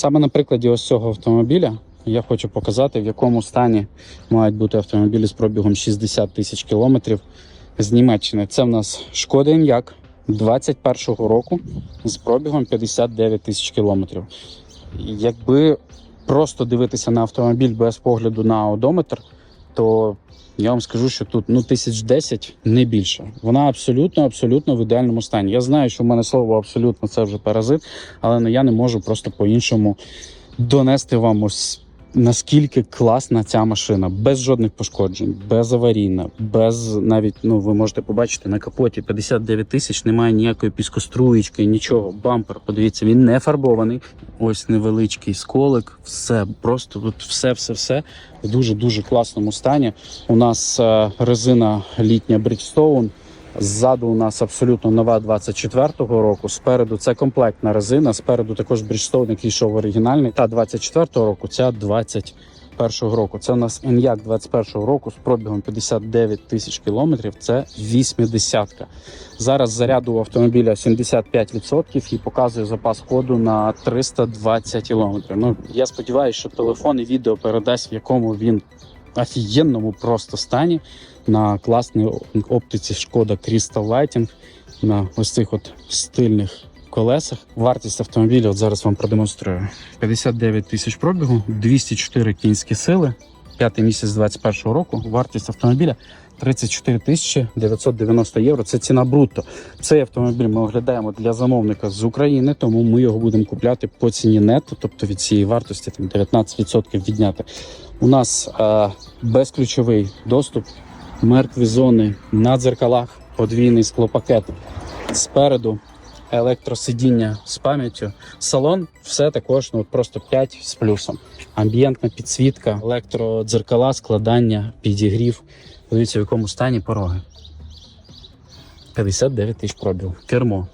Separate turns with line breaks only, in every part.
Саме на прикладі ось цього автомобіля я хочу показати, в якому стані мають бути автомобілі з пробігом 60 тисяч кілометрів з Німеччини. Це в нас Шкода як 21-го року з пробігом 59 тисяч кілометрів. Якби просто дивитися на автомобіль без погляду на одометр, то я вам скажу, що тут ну тисяч десять не більше. Вона абсолютно, абсолютно в ідеальному стані. Я знаю, що в мене слово абсолютно це вже паразит, але ну, я не можу просто по-іншому донести вам ось наскільки класна ця машина, без жодних пошкоджень, без аварійна, без навіть ну ви можете побачити на капоті 59 тисяч, немає ніякої піскоструєчки, нічого. Бампер, подивіться, він не фарбований. Ось невеличкий сколик, все просто от все, все, все в дуже дуже класному стані. У нас е, резина літня Bridgestone. Ззаду у нас абсолютно нова 24-го року. Спереду це комплектна резина. Спереду також Bridgestone, який йшов оригінальний. Та 24-го року, ця 21-го року. Це у нас Enyaq 21-го року з пробігом 59 тисяч кілометрів. Це 80-ка. Зараз заряду автомобіля 75% і показує запас ходу на 320 кілометрів. Ну я сподіваюся, що телефон і відео передасть, в якому він офігенному просто стані на класній оптиці шкода Crystal Lighting на ось цих от стильних колесах. Вартість автомобіля от зараз вам продемонструю. 59 тисяч пробігу, 204 кінські сили. П'ятий місяць 2021 року. Вартість автомобіля 34 тисячі 990 євро. Це ціна брутто. Цей автомобіль ми оглядаємо для замовника з України, тому ми його будемо купляти по ціні нетто, тобто від цієї вартості там 19% відняти. У нас е, безключовий доступ, мертві зони на дзеркалах, подвійний склопакет спереду, електросидіння з пам'яттю. Салон все також ну, просто 5 з плюсом. Амбієнтна підсвітка, електродзеркала, складання, підігрів. Подивіться, в якому стані пороги. 59 тисяч пробіг. Кермо.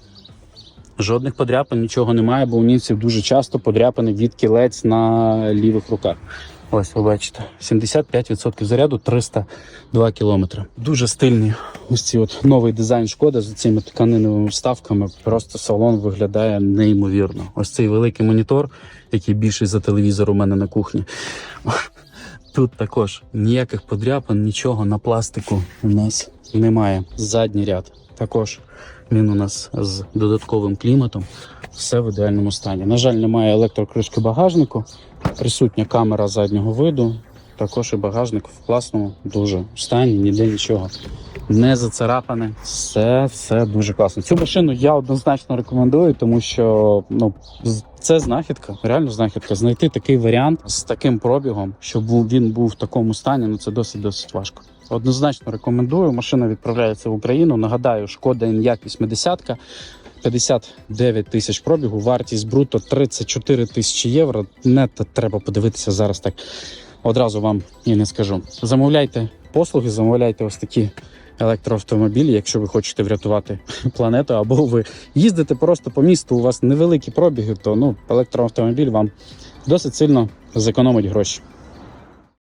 Жодних подряпин, нічого немає, бо у німців дуже часто подряпини від кілець на лівих руках. Ось ви бачите, 75% заряду 302 кілометри. Дуже стильні. Ось ці от новий дизайн шкода з цими тканиновими вставками. Просто салон виглядає неймовірно. Ось цей великий монітор, який більший за телевізор у мене на кухні. Тут також ніяких подряпин, нічого на пластику у нас немає. Задній ряд також він у нас з додатковим кліматом. Все в ідеальному стані. На жаль, немає електрокришки багажнику, присутня камера заднього виду. Також і багажник в класному дуже стані, ніде нічого не зацарапане. Все, все дуже класно. Цю машину я однозначно рекомендую, тому що ну це знахідка, реально знахідка. Знайти такий варіант з таким пробігом, щоб він був в такому стані, ну це досить досить важко. Однозначно рекомендую. Машина відправляється в Україну. Нагадаю, шкода Enyaq 80 59 тисяч пробігу, вартість бруто 34 тисячі євро. Нетто треба подивитися зараз так. Одразу вам і не скажу. Замовляйте послуги, замовляйте ось такі електроавтомобілі, якщо ви хочете врятувати планету, або ви їздите просто по місту, у вас невеликі пробіги, то ну електроавтомобіль вам досить сильно зекономить гроші.